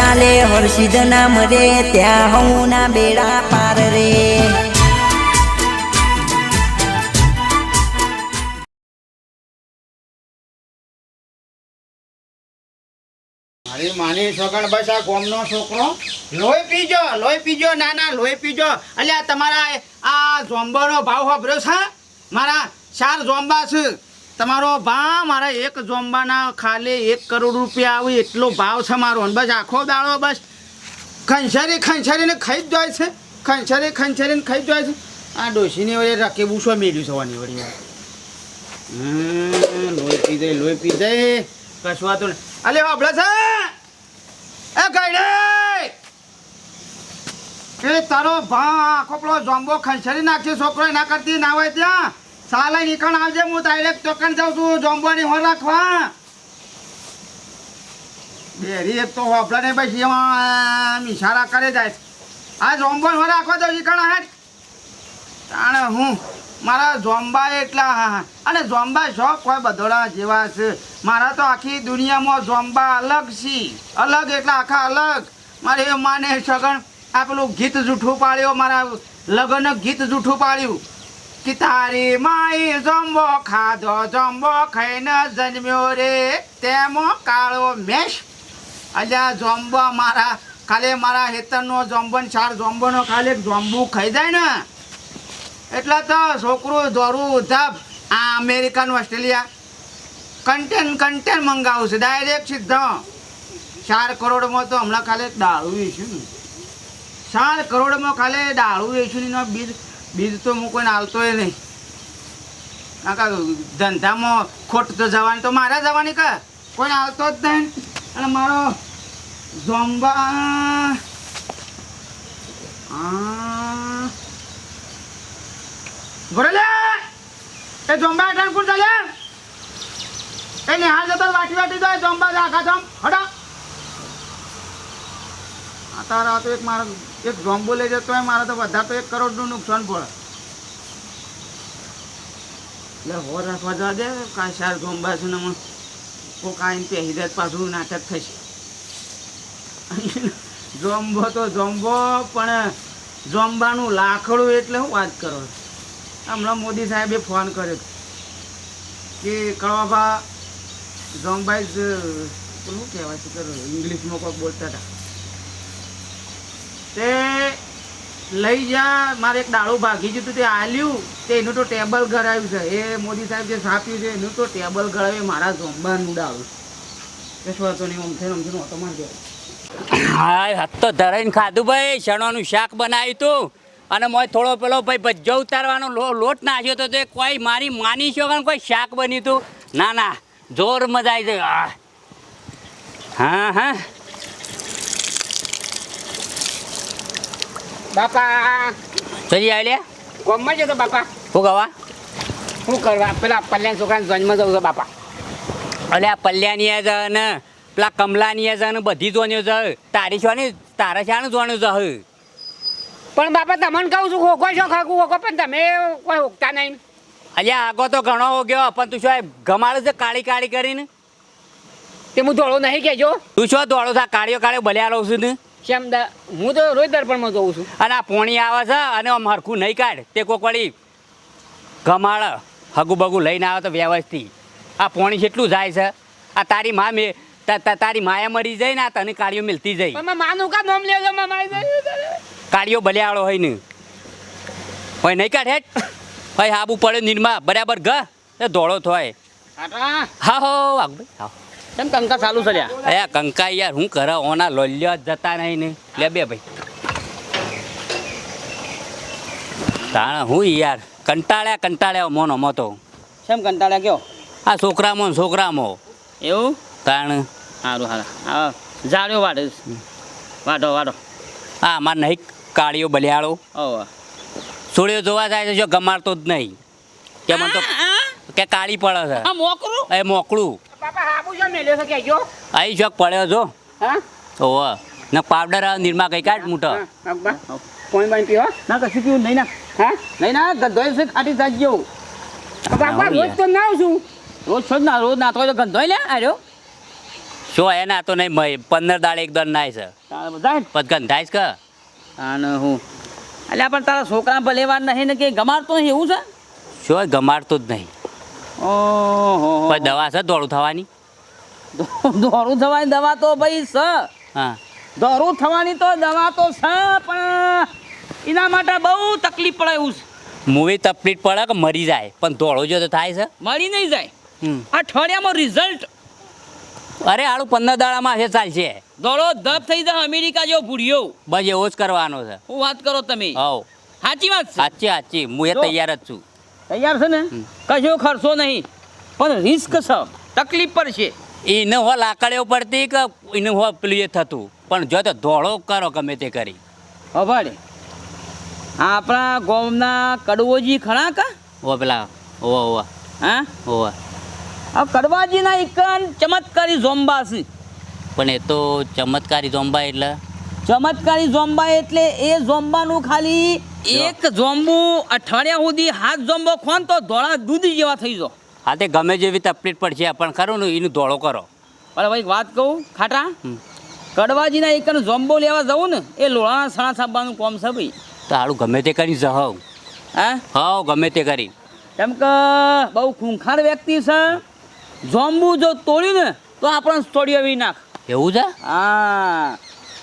ચાલે, હર્ષિદ નામ રે, ત્યાં હું ના બેડા પાર રે. મારી માની છોકણ બસ આ ગોમનો છોકરો. લોહી પીજો લોહી પીજો, ના ના, લોહી પીજો. અલ્યા, તમારા આ જોંબાનો ભાવ વાપર્યો છે? મારા ચાર ઝોમ્બા છે. તમારો ભાવ, મારા એક જોંબાના ખાલી એક કરોડ રૂપિયા આવે એટલો ભાવ છે મારો. અને બસ આખો દાડો બસ ખંછરી ખંછરીને ખાઈ જ જાય છે. ખંછરી ખંછરીને ખાઈ જ જાય છે. આ ડોસીની વળી રકેબું શું મેળ્યું છે વાની વળી. લોહી પી દે, લોહી પી દે. કશું અલે વાપડે છે. એ ગઈડે એ તારો ભા આખો પેલો જોંબો ખંછરી નાખશે છોકરો એના કરતી ના હોય ત્યાં. સાલે નીકળ આવજે, હું ડાયરેક્ટ ચોકન જાઉં છું જોંબોની હો રાખવા. બેરી એક તો હોપલા ને પછી એમાં ઇશારા કરે જાય. આ જોંબોન હો રાખવા દો, નીકળ હાટ તાણે હું, મારા જોંબા એટલા હા હા. અને જોંબા શોખ હોય બધોડા જેવા છે. મારા તો આખી દુનિયામાં જોંબા અલગ છે. અલગ એટલા આખા અલગ. મારે એ માને સગણ આ પેલું ગીત જૂઠું પાડ્યો, મારા લગ્ન ગીત જૂઠું પાડ્યું. કે તારી માઈ જંબો ખાધો જંબો ખાઈને જન્મ્યો રે. તેમો કાળો મેશ. અલ્યા જોંબો મારા ખાલી મારા હેતરનો જોંબન ચાર જોંબોનો ખાલી જોંબુ ખાઈ જાય ને. એટલે તો છોકરું દોરું ધબ. આ અમેરિકન ઓસ્ટ્રેલિયા. કન્ટેન કન્ટેન મંગાવું છે, ડાયરેક્ટ સીધો. ચાર કરોડમાં તો હમણાં ખાલી દાળું વેચ્યું. ચાર કરોડમાં ખાલી દાળું વેચ્યું બીજ બીજ તો હું કોઈને આવતોય નહીં. કાકા ધંધામાં ખોટ તો જવાની, તો મારે જવાની કા? કોઈ આવતો જ નહીં. અને મારો ઝોમ્બા ભરેલે! એ જોંબા હેઠળ કોણ ચાલ્યા એ નિહાળ જતો વાટી વાટી જાય જોંબા આખા ઝોમ હડા આ તારા તો એક મારો એક ઝોમ્બો લઈ જતો હોય મારે તો બધા તો એક કરોડનું નુકસાન પડે. એટલે હો, રાખવા દે, કાંઈ સાર જોંબા છે ને કાંઈ આઈને પહેરી દે, પાછું નાટક થશે. જોંબો તો જોંબો પણ જોંબાનું લાકડું એટલે હું વાત કરો હમણાં મોદી સાહેબે ફોન કર્યો કે કળવાભા જોંબાઈ જ, પેલું શું કહેવાય છે ઇંગ્લિશમાં કોઈ બોલતા હતા? તે લઈ જા, મારે એક ડાળું ભાગી જતું તે આલ્યું. તે એનું તો ટેબલ ગળાવ્યું છે. એ મોદી સાહેબ જે છાપ્યું છે, એનું તો ટેબલ ગળાવી મારા જોંબાનું ડાળું કશું નહીં, આમ મારી હા તો ધરાઈને ખાધું ભાઈ. ચણાનું શાક બનાવ્યું તું. અને મોય થોડો પેલો ભાઈ ભજ્જો ઉતારવાનો લોટ નાખ્યો તો તે કોઈ મારી માની છો કે કોઈ શાક બન્યું તું? ના ના, જોર મજા આવી આહ. હા હા. બાપા ચલી આવ્યા ગમમાં જતો બાપા. શું કવા શું કરવા? પેલા પલ્યાન છોકરાને જન્મ જવું છે બાપા. અલે આ પલ્યાની આ છે ને પેલા કમલાની આ છે ને બધી જોન્યો છે તારી છો ને તારા શાનું જોવાનું છે પણ બાપા તમને કહું છું ખોખો છો ખાકું ખોખો પણ તમે કોઈ હોકતા નહીં. અલ્યા આગો તો ઘણો હો ગયો પણ તું શું ગમાડે છે કાળી કાળી કરીને? તે હું ધોળો નહીં કહેજો. તું શું ધોળો થા કાળીઓ કાળીઓ ભલ્યા રહું છું ને? શેમ દા? હું તો રોજ દર્પણમાં જોઉં છું. અને આ પોણી આવે છે અને આમ હરખું નહીં કાઢ. તે કોક વળી ગમાડ હગુ બગુ લઈને આવે તો વ્યવસ્થિત. આ પોણી જેટલું જાય છે આ તારી મા મે તારી માયા મરી જાય ને આ તને કાળીઓ મિલતી જાય. માનું કા નામ લેજો કાળીઓ બલિયાળો હોય ને. હોય નહીં કાઢ હેઠ? હોય હાબુ પડે નિરમા. બરાબર ગ? એ ધોળો થોય હા હો વાઘભાઈ હા. કેમ કંકા ચાલુ છે લ્યા? કંકા યાર હું કરે ઓના લોલ્યો જતા નહીં ને. લે બે ભાઈ. તાણ હું યાર કંટાળ્યા કંટાળ્યા મોનો મોતો કેમ કંટાળ્યા કયો? આ છોકરામો ને છોકરામાં. એવું? તાણ. સારું સારા હા જાડ્યો વાડે વાડો વાડો હા અમાર નહીં કાળીઓ બલિયાળો. ઓ સૂર્યો જોવા જાય છે જો ગમાડતો જ નહીં. કે મને તો કે કાળી પડે છે. મોકળું એ મોકળું. હાબુ જો. મેલ્યો છે શોખ પડ્યો જો હા? ઓવ ને પાવડર નિરમા કઈ કાઢ મૂટો પીવો? ના કશું પીવું નહીં ના. હા? નહીં ના ગંધોય છે ખાટી બાપા રોજ તો ના છું. રોજ છો ના રોજ ના તો ગંધોય લે આર્યો શું એના તો નહીં મય પંદર દાડે એક દન નાય છે. પછી કે? અને હું. એટલે પણ તારા છોકરા ભલે વાર નહીં ને કે ગમાડતો નહીં એવું છે? શું ગમાડતું જ નહીં. ઓહો. દવા છે દોડું થવાની? દોરું થવાની દવા તો ભાઈ સ. હા. દોરું થવાની તો દવા તો સ પણ એના માટે બહુ તકલીફ પડે એવું છે. મૂવી તકલીફ પડે કે મરી જાય? પણ દોડો જો તો થાય છે. મળી નહીં જાય. અઠવાડિયામાં રિઝલ્ટ અરે આડું પંદર દાડામાં છે ચાલશે. દોડો ધબ થઈ જાય અમેરિકા જેવો ભૂડ્યો. બસ એવો જ કરવાનો છે. હું વાત કરો તમે. હવ. સાચી વાત સાચી સાચી. હું એ તૈયાર જ છું. તૈયાર છે ને? કશો ખર્ચો નહીં. પણ રિસ્ક છે. તકલીફ પડશે. એને હો લાકડીઓ પડતી કે એને હો પેલું એ થતું. પણ જો તો ધોળો કરો ગમે તે કરી. હવાડે આપણા ગોમના કડવોજી ખણા કા? ઓ પેલા ઓ ઓ હા. ઓ આ કડવાજીના એકન ચમત્કારી ઝોમ્બા છે. પણ એ તો ચમત્કારી ઝોમ્બા એટલે? ચમત્કારી ઝોમ્બા એટલે એ ઝોમ્બાનું ખાલી એક ઝોમ્બુ અઠવાડિયા સુધી હાથ ઝોમ્બો ખોન તો ધોળા દૂધ જેવા થઈ જો. હા તે ગમે જેવી તકલીફ પડશે પણ ખરું ને એનું ધોળો કરો. બરાબર ભાઈ વાત કહું ખાટા? કડવાજીના એક જોમ્બો લેવા જવું ને એ લોહાના સણા સાંભળવાનું કોમ છે ભાઈ. તારું ગમે તે કરી જહવ હા? હા ગમે તે કરી. કેમ કે બહુ ખૂંખાર વ્યક્તિ છે. જોંબુ જો તોડ્યું ને તો આપણને તોડી આવી નાખ. એવું છે? હા.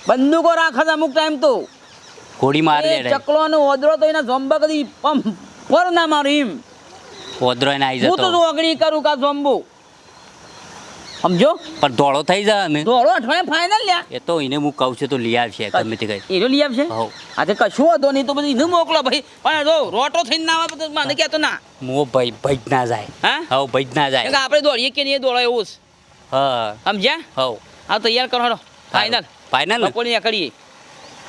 બંદૂકો રાખે છે અમુક ટાઈમ તો. ગોળી મારી ચકલો અને ઓદરો તો એના જોંબા કદી પર ના મારું એમ. પોદરો એને આવી હું તો જતો કરું કા જોંબુ? સમજો? પણ ધોળો થઈ જાય ને દોડો અઠવાડિયે ફાઇનલ લ્યા. એ તો એને હું કહું છું તો લઈ આવશે ગમે તે કરી એરો લઈ આવશે હઉ. આ તે કશું હતો નહીં તો એને મોકલો ભાઈ. પણ જો રોટો થઈને ના આવે તો મને કહેતો ના. મો ભાઈ ભજ ના જાય. હા? હવ ભજ ના જાય. આપણે દોડીએ કે નહીં દોડો એવું છે હા. સમજ્યા? હવ. આ તૈયાર કરો ફાઇનલ ફાઇનલ ને? બપોરે નીકળીએ.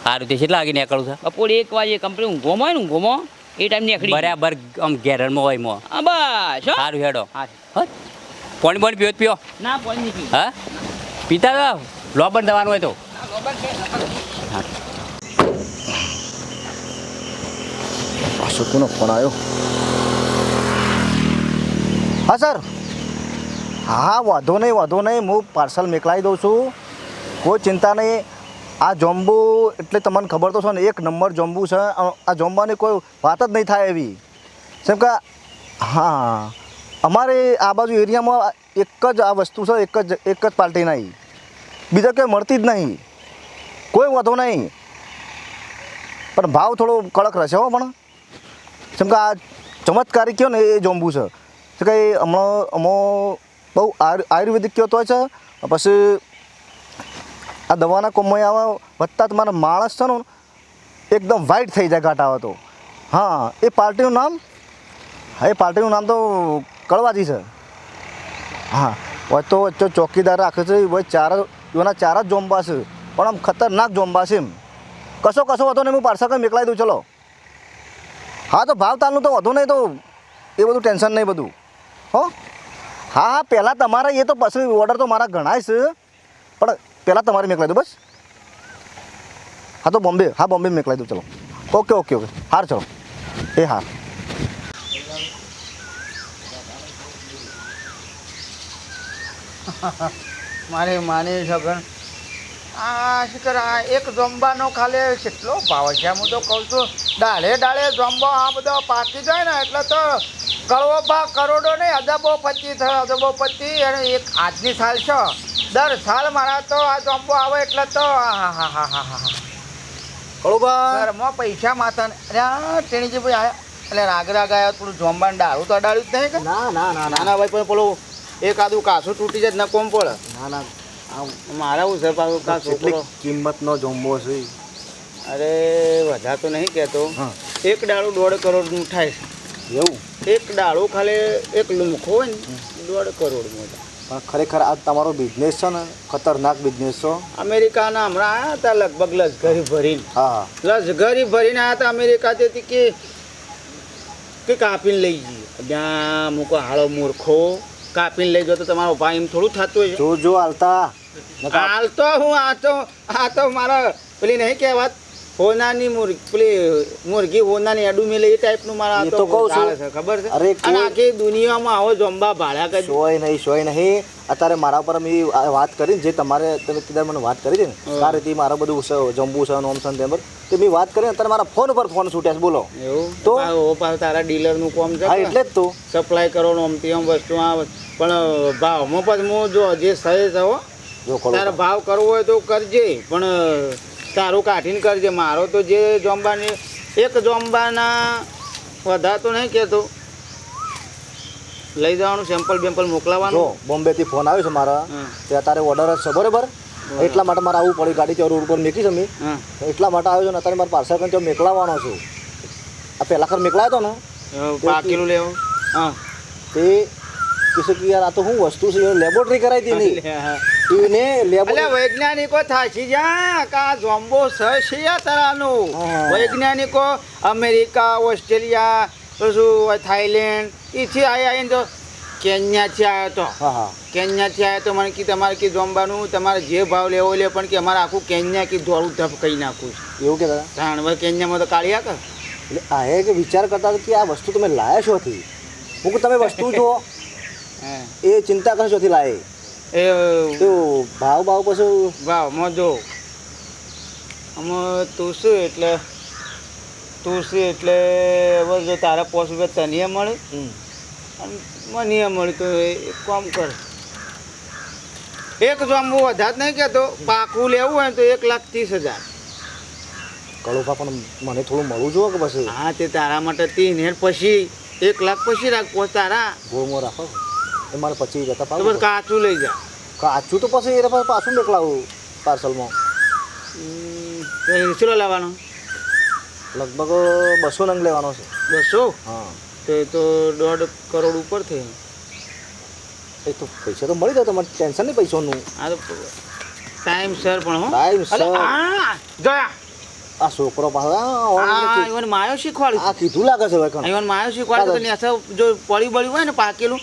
સારું તે કેટલા વાગે નીકળું છે? બપોરે એક વાગે કંપની ઊંઘોમાં હોય ને ઊંઘોમાં. એ ટાઈમ નીકળી બરાબર આમ ઘેરમાં હોય મો હા બસ સારું હેડો. હા. હા પાણી પાણી પીવો પીઓ. પીવો ના પાણી નહીં હા? પીતા તો લોબન દવાનું હોય તો. અશોકનો ફોન આવ્યો? હા સર. હા વાંધો નહીં વાંધો નહીં. હું પાર્સલ મોકલાવી દઉં છું. કોઈ ચિંતા નહીં. આ જોમ્બુ એટલે તમને ખબર તો છે ને, એક નંબર જોમ્બુ છે. આ જોમ્બાની કોઈ વાત જ નહીં થાય એવી. જેમ કે, હા, અમારે આ બાજુ એરિયામાં એક જ આ વસ્તુ છે, એક જ એક જ પાર્ટી નહીં. બીજા કંઈ મળતી જ નહીં. કોઈ વાંધો નહીં. પણ ભાવ થોડો કડક રહેશે હો, પણ. જેમ કે આ ચમત્કારી કયો ને એ જોંબુ છે. કે હમણાં અમો બહુ આયુ- આયુર્વેદિક કયો તો છે, પછી આ દવાના કોમમાં આવે વધતા તમારા માણસ છે ને, એકદમ વ્હાઈટ થઈ જાય ઘાટ આવે તો. હા, એ પાર્ટીનું નામ? હા, એ પાર્ટીનું નામ તો કળવાજી છે. હા, હોય તો વચ્ચે ચોકીદાર રાખે છે ભાઈ ચાર એના ચાર જ જોંબા છે. પણ આમ ખતરનાક જોંબા છે એમ. કશો કશો વધો ને હું પાર્સલ કંઈ મોકલાવી દઉં, ચલો. હા, તો ભાવ તાલનું તો વધુ નહીં, તો એ બધું ટેન્શન નહીં બધું. હો? હા હા, પહેલાં તમારે એ તો પછી ઓર્ડર તો મારા ગણાય છે. પણ પહેલાં તમારે મેકલાઈ દો બસ. હા, તો બોમ્બે, હા, બોમ્બે મેકલાઈ દો ચલો. Okay okay okay. હાર, ચલો. એ હાર. મારે માની સગન આ શું કરે, આ એક જોંબાનો ખાલી કેટલો ભાવ છે? હું તો કહું છું, ડાળે ડાળે જોંબો આ બધો પાકી જાય ને, એટલે તો કરોડો ભાગ કરોડો નહીં અદબો પચી થયો અદબો પચી અને એક આજની સાલ છે. દર સાલ મારા તો આ ચોંપો આવે એટલે તો હા હા હા હા હા. કળુબા ઘરમાં પૈસા માતા અરે તેણીજી ભાઈ આયા એટલે રાગ રાગ આવ્યા થોડું જોંબાને ડાળું તો અડાડ્યું જ નહીં કે? ના ના ના ના ના ભાઈ પણ પેલું એક આદું કાસું તૂટી જાય ન કોમ પડે. ના ના મારા હું છે પાછું કિંમતનો જોંબો છે અરે વધારે તો નહીં કહેતો. હા. એક ડાળું દોઢ કરોડનું થાય એવું? એક ડાળું ખાલી એક લુમખો હોય ને દોઢ કરોડનું થાય પણ ખરેખર આ તમારો બિઝનેસ છે ને ખતરનાક બિઝનેસ છે. અમેરિકાના હમણાં આવ્યા હતા લગભગ લશ્કરી ભરીને. હા. લશ્કરી ભરીને આવ્યા હતા અમેરિકાથી કે કે કાપીને લઈ જઈએ. ત્યાં મૂકો હાળો મૂર્ખો કાપીને લઈ ગયો તો તમારો ભાઈ એમ થોડું થતું હોય. જો જો હાલતા. હાલતો હાલ તો હું આ તો આ તો મારા પેલી નહીં કહેવાત. હોનાની મુર્ગી પેલી મુર્ગી હોનાની અડું મેલે એ ટાઈપનું મારા તો કહું છું. ખબર છે? અરે અને આખી દુનિયામાં આવો જોંબા ભાડા કરી. સોય નહીં સોય નહીં. અત્યારે મારા પર મેં વાત કરીને જે તમારે તમે કીધા મને વાત કરી છે ને આ રીતે મારા બધું જંબુ છે નોમ છે તેમ તો મેં વાત કરીને અત્યારે મારા ફોન ઉપર ફોન છૂટ્યા છે બોલો. એવું? તો? તારા ડીલરનું કામ છે? એટલે જ તો. સપ્લાય કરવાનું આમથી આમ વસ્તુ આ પણ ભાવમાં પછી હું જો જે સહે છે હો જો તારે ભાવ કરવો હોય તો કરજે. પણ તારું કાઢીને કરજે. મારો તો જે જોંબાની એક જોંબાના વધારે તો નહીં કહેતો. લઈ જવાનું સેમ્પલ બેમ્પલ મોકલાવાનું બોમ્બે થી ફોન આવ્યો છે મારા. તે અત્યારે ઓર્ડર જ છે બરોબર? એટલા માટે મારે આવવું પડ્યું ગાડી ચોર ઉપર મેકી છે મેં. એટલા માટે આવ્યો છે ને અત્યારે મારે પાર્સલ કરીને મેકલાવાનો છું. આ પહેલા ખર મેકલાયો હતો ને? પાકેલું લેવું. હા. તે કીધું કે યાર આ તો હું વસ્તુ છે? લેબોરેટરી કરાવી હતી નહીં અલ્યા એને લેબોરેટરી વૈજ્ઞાનિકો થાશી જા કા જોમ્બો છે તરાનું? વૈજ્ઞાનિકો અમેરિકા ઓસ્ટ્રેલિયા પછી થાઈલેન્ડ એથી આયા આવીને તો કેન્યાથી આવ્યો તો. હા હા. કેન્યાથી આવ્યો તો મને કે તમારે કે જોંબાનું તમારે જે ભાવ લેવો લે પણ કે અમારે આખું કેન્યા કે ધોળું ધપ કહી નાખું એવું કે હતા. ભાઈ કેન્યામાં તો કાઢ્યા કર એટલે આ કે વિચાર કરતા કે આ વસ્તુ તમે લાયા છો થી હું કહું તમે વસ્તુ જો હે. એ ચિંતા કરશો છોથી લાયે. એ શું ભાવ ભાવ પછી? ભાવમાં જો આમાં તુલસી એટલે તુલસી એટલે હવે જો તારા પોસ રૂપિયા તને મળે. અને મને મળે તો એ એક કામ કર. એક જાંબુ વધારે નહીં કહેતો પાકું લેવું હોય તો એક લાખ ત્રીસ હજાર. કળોપા પણ મને થોડું મળવું જોઈએ કે પછી? હા તે તારા માટે તીન હેર પછી એક લાખ પછી રાખ તારા. ગોળમો રાખો. એ મારે પચીસ જતા પાછું કાચું લઈ જા. કાચું તો પછી એ પાછું મોકલાવું પાર્સલમાં. કેટલો લેવાનો? લગભગ બસો નંગ લેવાનો છે. બસો? હા. તો એ તો દોઢ કરોડ ઉપર થઈ એ તો પૈસા તો મળી જાય તમારે ટેન્શન નહીં પૈસાનું. આ તો ટાઈમ સર પણ હો. Time sir. આ, જોયા. આ છોકરો પાસે માયો શીખવાડ્યું. આ કીધું લાગે છે માયો શીખવાડ્યું જો પડી બળ્યું હોય ને પાકેલું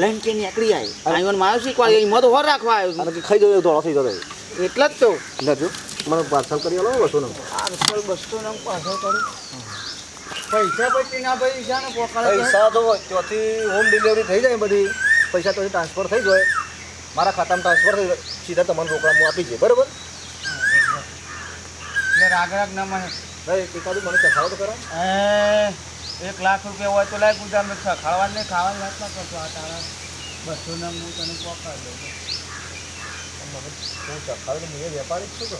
લઈને કે નીકળી આવી આ ઈવન માયો શીખવાડ્યું એમાં તો હોર રાખવા આવ્યો કે ખાઈ જજો ધોળો થઈ જતો છું એટલે જ તો. નથી મને પાર્સલ કરી આલો બસો નંગ પાર્સલ બસો ને પાર્સલ કરું. પૈસા પછી ના પૈસા ને પોકાળે પૈસા તો ત્યાંથી હોમ ડિલિવરી થઈ જાય બધી. પૈસા તો ટ્રાન્સફર થઈ જાય. મારા ખાતામાં ટ્રાન્સફર થઈ જાય. સીધા તમને રોકડા હું આપી છે બરાબર? એટલે રાગ રાગ ના મને. ભાઈ એકાદું મને ચખાવો તો એ એક લાખ રૂપિયા હોય તો લાય ગુદામ ખાવાનું નહીં ખાવાની વાત ના કરતો આ તારા બસો ને હું તને પોકાડી દઉં તું ચખાવે હું એ વેપારી જ છું તો.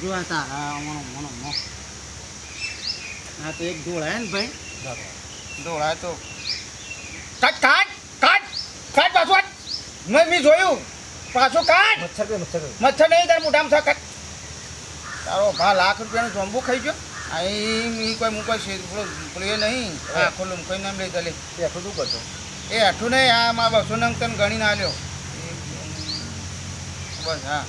જોયા તારા મનો મનો મો હા તો એક ઢોળાય ને ભાઈ. ઢોળાય તો. કાટ કાટ કાટ. કાટ પાછું મેં જોયું. પાછું કાટ મચ્છર કે મચ્છર મચ્છર નહીં તાર મોઢામાં થા કાટ તારો ભા લાખ રૂપિયાનું જોંબુ ખાઈ ગયો. અહીં ઈ કોઈ હું છે પેલો નહીં. આખો લૂમખાઈ નામ લઈ ચાલે એ આખું શું કરતો એ આઠું નહીં આ મારા બસો નંગ તને ગણીને લ્યો બસ હા.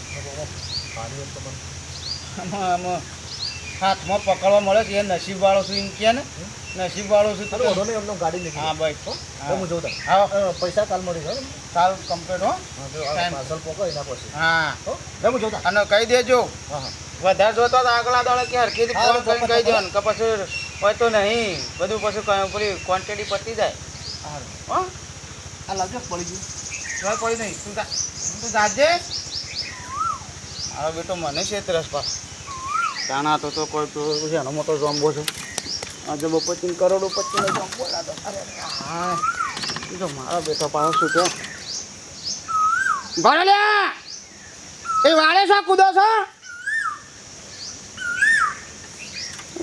હાથમાં પકડવા મળે છે એ નસીબ વાળો છું એમ કે ને? નસીબ વાળો છું તો વધો નહીં એમનો ગાડી નીકળી હા ભાઈ. તો હું. જોઉં. હા. પૈસા કાલ મળી જાય કાલ કમ્પ્લીટ હો. પાર્સલ પોકો એના પછી. હા. તો હું જોતા અને કહી દેજો. વધારે જોતો તો આગલા દાડે કે હરકી ફોન કરીને કહી દેવાનું કે પછી હોય તો નહીં. બધું પછી પેલી ક્વોન્ટિટી પતી જાય. હા. હો. આ લાગે પડી ગયું. હવે પડી નહીં. તું જા તું જાજે. મારો બેટો મને છે ત્રસ પાસ તાણા તો તો કોઈ તો એનો મોટો જોંબો છે. આજે બપોર કરોડો પચીનો લાદો અરે હા એ તો મારા બેટો પાછો શું છે? ભણ્યા એ વાળે છો કૂદો છો?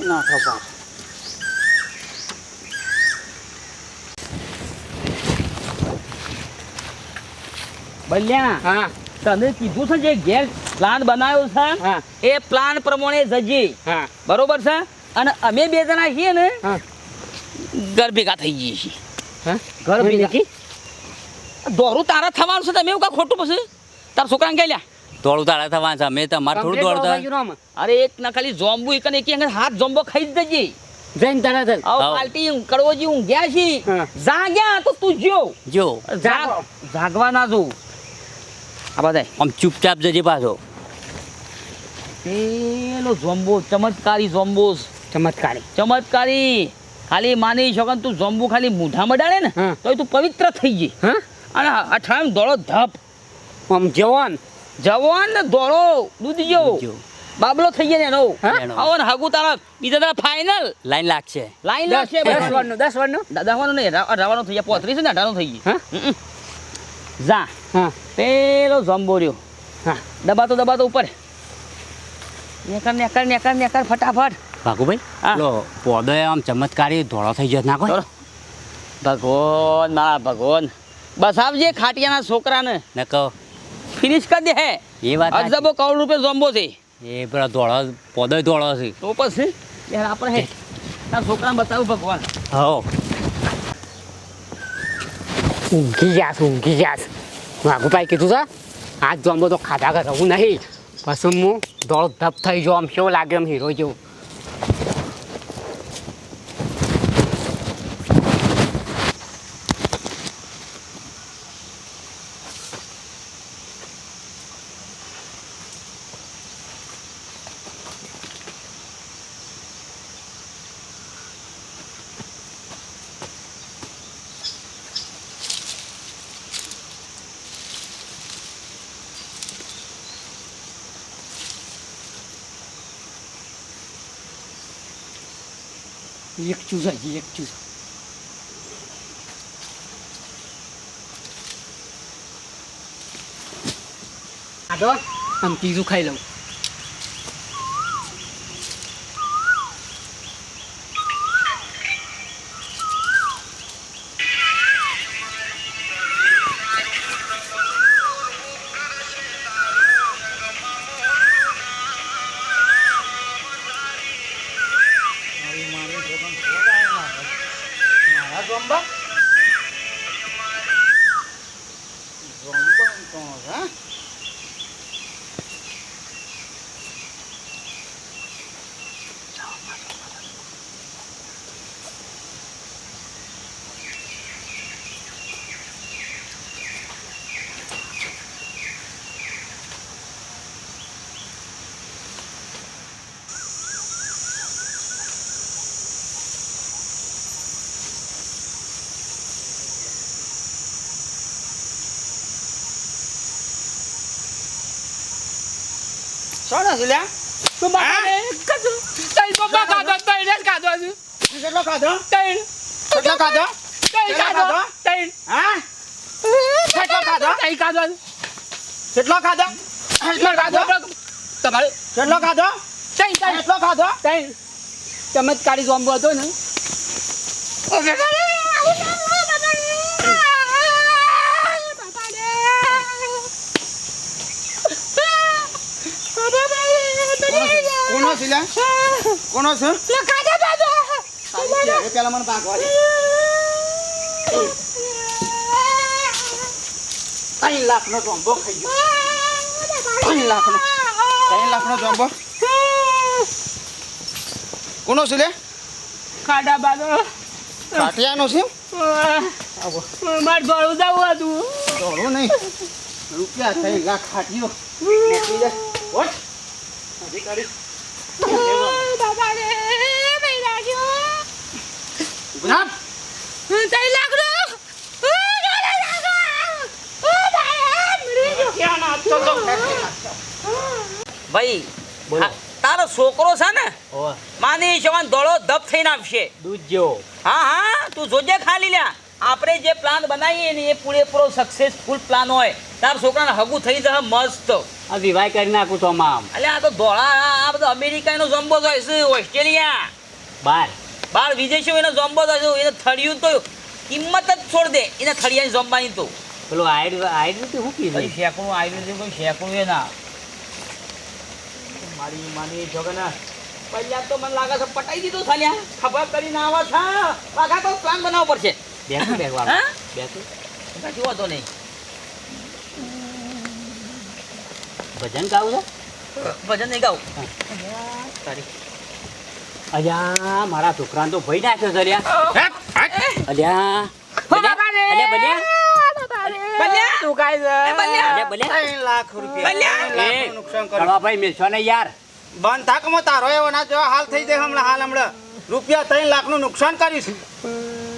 ના થપા બલ્યા હા. તને કીધું છે જે ગેસ પ્લાન બનાવ્યો છે? હા. એ પ્લાન પ્રમાણે જજી. હા. બરોબર છે? અને અમે બે જણા છીએ ને ગરભેગા ઘર ભેગા થઈ જઈએ છીએ. હા? ઘર ભેગા? દોરું તારા થવાનું છે તમે એવું કાંઈ ખોટું પછી? તારા છોકરાને કહી લ્યા. દોડું તારા થવા છે અમે તમારે થોડું દોડતા અરે એક ના ખાલી જોમ્બુ એક ને એક હાથ જોમ્બો ખાઈ જ દેજે જઈને તરત જ આવો. પાલટી ઊંઘ હું ગયા છી. જાગ્યા તો તું જો. જો. જાગ જાગવા ના જો. આ બધા આમ ચૂપચાપ જજે પાછો. પેલો જોમ્બો ચમત્કારી જોમ્બોસ ચમત્કારી. ચમત્કારી. ખાલી માની શકન તું જોંબુ ખાલી મૂઢા મડાડે ને તો તું પવિત્ર થઈ જઈ હા? અને અઠામ દોડો ધપ. આમ જવાન. જવાન ને દોડો દૂધ જેવો. બાબલો થઈ ગયા ને એનો? આવો ને હગુ તારા બીજા તારા ફાઇનલ લાઈન લાગશે. લાઈન દસ લાગશે દસ વારનું દસ વારનું? દાદાવાનું નહીં રવાનો થઈ ગયા પોત્રીસ ને અઢારનો થઈ ગઈ. ગયું જા. હા. પેલો જોમ્બો રહ્યો. હા. દબાતો દબાતો ઉપર. નેકર નેકર નેકર નેકર ફટાફટ. ભાગુભાઈ. લો પોદો આમ ચમત્કારી ધોળો થઈ જશે ના કોઈ? ભગવાન મારા ભગવાન. બસ આવજે ખાટિયાના છોકરાને. ને કહો. ફિનિશ કરી દે હે. એ વાત અજબો કરોડ રૂપિયા જોમ્બો છે. એ પેલા ધોળો પોદો ધોળો છે. તો પછી? યાર આપણે હે તારા છોકરાને બતાવું ભગવાન. હો. ઊંઘી જાસ ઊંઘી જાસ ભાગુભાઈ કીધું છે આજ જમો તો ખાધા કર હું નહીં. પછી હું દોડ ધપ થઈ જાઉં આમ કેવું લાગે એમ હીરો જેવું. એક ચૂસા જી એક આગળ આમ ત્રીજું ખાઈ લઉં સોના છે લ્યા. તું બાપાને કશું તઈ પપ્પા ખાધો તઈ ને ખાધો છે કેટલો ખાધો? તઈ કેટલો ખાધો? તઈ ખાધો? તઈ હા? કેટલો ખાધો? તઈ કાધો કેટલો કાધો તમારે કેટલો ખાધો? તઈ તઈ કેટલો ખાધો? તઈ ચમત્કારી જોમ્બો હતો ને. કોનો છે? કોનો છે. હવે પેલા મને ભાગવા દે. ત્રણ લાખનો જોંબો ખાઈ ગયો. ત્રણ લાખનો. ત્રણ લાખનો જોંબો. કોનો છે લે? ખાડા બાદો. કાટિયાનો છે? મારે દોડું જવું હતું દોડો નહીં. રૂપિયા ત્રણ લાખ અધિકારી ગુજરાત ક્યાં ના તો તો ભાઈ તારો છોકરો છે ને માની જવાન દોડો ધપ થઈને આવશે. દૂધ જેવો. હા હા તું જોજે ખાલી લ્યા. આપણે જે પ્લાન બનાવીએ ને એ પૂરેપૂરો સક્સેસફુલ પ્લાન હોય. તાર છોકરાને હગું થઈ જશે મસ્ત. આ વિવાહ કરી નાખું તો આમ એટલે આ તો ધોળા આ બધો અમેરિકાનો જમ્બો હોય છે ઓસ્ટ્રેલિયા? બાર. બાર વિદેશીઓ એનો જોમ્બો થયો એને થળિયું તો કિંમત જ છોડ દે. એને થળિયાની જોમ્બાની તો. પેલો આયુર્વેદ આયુર્વેદ શું કીધું? શેકડું આયુર્વેદ કોઈ શેકડું એ ના. મારી માની જોગના પહેલા તો મને લાગે છે પટાઈ દીધું થાલ્યા ખબર કરીને આવા થા પાછા તો પ્લાન બનાવવો પડશે. બેસું બેસવા હા? બેસું. કશું વાંધો નહીં. ભજન ગાવું છે? ભજન નહીં ગાવું. તારી અલ્યા મારા છોકરાને તો ભય નાખ્યો છે અલ્યા. અલ્યા અલ્યા અલ્યા બલ્યા. બલ્યા. તું કાઈ છે? બલ્યા. અલ્યા બલ્યા. ત્રણ લાખ રૂપિયા નુકસાન કર્યું. કડવાભાઈ મેલશો ને યાર. બંધ થાકમાં તારો એવો ના જો હાલ થઈ જાય હમણાં હાલ હમણાં. રૂપિયા ત્રણ લાખનું નુકસાન કરીશ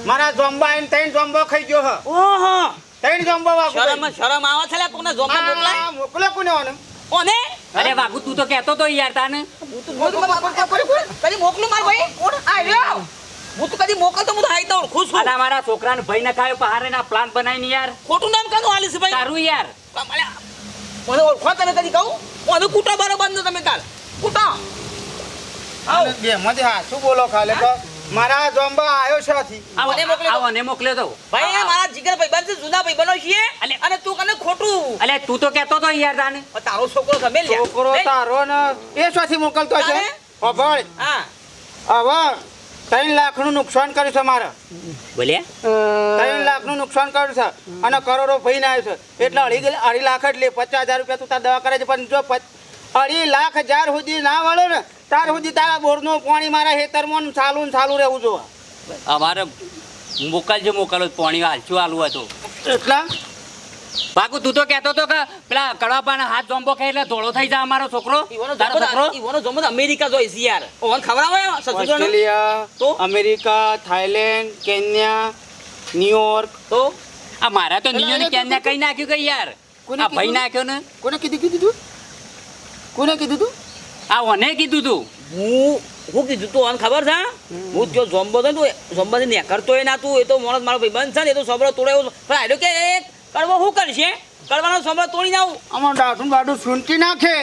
મારા આઈને ત્રણ જોંબો ખાઈ ગયો હ. ઓહો. ત્રણ જોંબો શરમ શરમ આવે છે કોને જોમા મોકલાય? મોકલે કોને ઓને? અરે વાગુ તું તો કહેતો તો યાર તાને. કદી મોકલું માર ભાઈ? કોણ? આયો હું તો કદી મોકલતો હું તો હાઈ ખુશ છું. અને મારા છોકરાને ભય ન ખાયો પહારે ના પ્લાન બનાવીને યાર. ખોટું નામ કાનું હાલે છે ભાઈ? તારું યાર. મને ઓળખો તમે કદી કહું? મને કૂટો બારો બંધ તમે કાલ. કૂટો આવ. બે મતે હા શું બોલો ખાલે તો? મારા જોંબા આવ્યો છે આથી. મને મોકલે. આવો ને મોકલ્યો તો ભાઈ આ મારા જીગર ભાઈ બંધ જૂના ભાઈ બનો છીએ. અલે- અને તું કને ખોટું? અલે તું તો કહેતો તો યાર તાને. તારો છોકરો ગમે લ્યા. છોકરો તારો ને એ શોથી મોકલતો છે? તારે? હા. હવે ત્રણ લાખનું નુકસાન કર્યું છે મારે. બોલ્યા ત્રણ લાખનું નુકસાન કર્યું છે અને કરોડો ભય ના આવ્યો છે. એટલે અઢી ગેલ- અઢી લાખ જ લે. પચાસ હજાર રૂપિયા તું તાર દવા કરે છે. પણ જો અઢી લાખ હજાર સુધી ના વળે ને તાર સુધી તારા બોરનું પાણી મારા હેતરમાં ને ચાલુ ને ચાલુ રહેવું જોવા. અમારે મોકલજો મોકલો પાણી હાલશું હાલવું હતું એટલા? બાકુ તું તો કહેતો તો કે પેલા કડવાપાના હાથ જોંબો ખાય એટલે ધોળો થઈ જાય અમારો છોકરો. તારો છોકરો. ઈવોનો જમો અમેરિકા જોઈ છે યાર ઓન ખબર ઓસ્ટ્રેલિયા તો? America Thailand Kenya New York. તો? આ મારા તો નિયોને કેન્યા કઈ નાખ્યું કે યાર? કોને ભાઈ નાખ્યો ને? કોને કીધું કીધું તું? કોને કીધું તું? આ ઓને કીધું તું? હું હું કીધું તું ઓન ખબર છે? હું જો જોમ્બો તો તું જોમ્બાથી નેકરતો એ ના તું એ તો માણસ મારો ભાઈ બંધ છે ને એ તો સોબરો તોડે એવું પણ આડ્યો કે એ કડવો શું કરશે? કડવાનો સોબરો તોડી નાવું અમાર દાઢું બાડું સુનતી નાખે.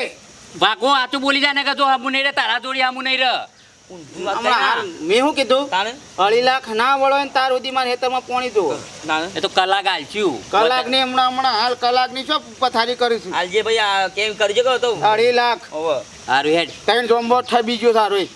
ભાગો આતું બોલી જાય ને કે તો આમું નહીં રે તારા જોડી આમું નહીં રે. મેં શું કીધું. અઢી લાખ ના વળો ને તાર સુધી મારે હેતરમાં પોણી દો એ તો કલાક હાલચ્યું કલાકની હમણાં હમણાં હાલ કલાકની શું પથારી કરીશું? હાલજે ભાઈ આ કેમ કરજે કહો તો. અઢી લાખ હવે સારું હેડ. ત્રણ જોમ્બો થઈ બીજો સારું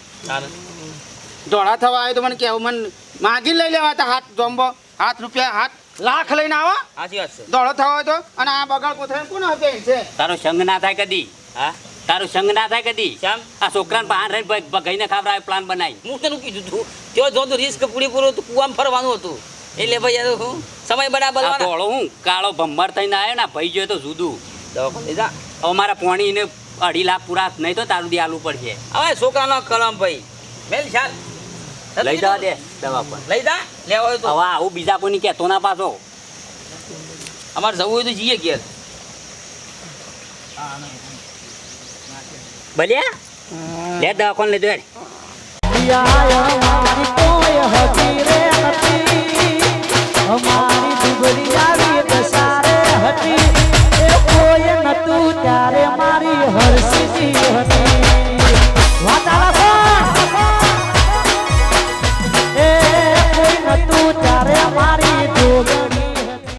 ધોળા થવા આવ્યો તો મને કેવું મને માગી લઈ લેવા હતા હાથ જોમ્બો. હાથ રૂપિયા હાથ. લાખ લઈને આવો. સાચી વાત છે. દોડો થવા હોય તો. અને આ બગાડ કોથળે કોણ હશે? છે. તારો સંગ ના થાય કદી. હા? તારો સંગ ના થાય કદી. શ્યામ આ છોકરાને બહાર રહીને ભ- ભગાઈને ખાવડાવે પ્લાન બનાવી હું તને કીધું તું તેઓ જો તું રિસ્ક પૂરેપૂરું હતું કુવામાં ફરવાનું હતું. એટલે ભાઈ આ હું સમય બરાબર આ ધોળો હું? કાળો ભમ્મર થઈને આવ્યો ને ભાઈ જોયો તો જુદું. દવાખાને જા. હવે મારા પોણીને અઢી લાખ પૂરા નહીં તો તારું દી આલવું પડશે હવે છોકરાનો કલમ ભાઈ. મેલ ચાલ લઈ જા દે દવા પણ લઈ જા લેવા હોય તો. હવે આવું બીજા કોઈની કહેતો ના પાછો. અમારે જવું હોય તો જઈએ ઘેર. ભલે લે દવા કોણ લેજો હેડ. અમારી દુબળી આવી કસારે હતી. એ કોઈ નતું ત્યારે મારી હરસીજી હતી. વાતાવરણ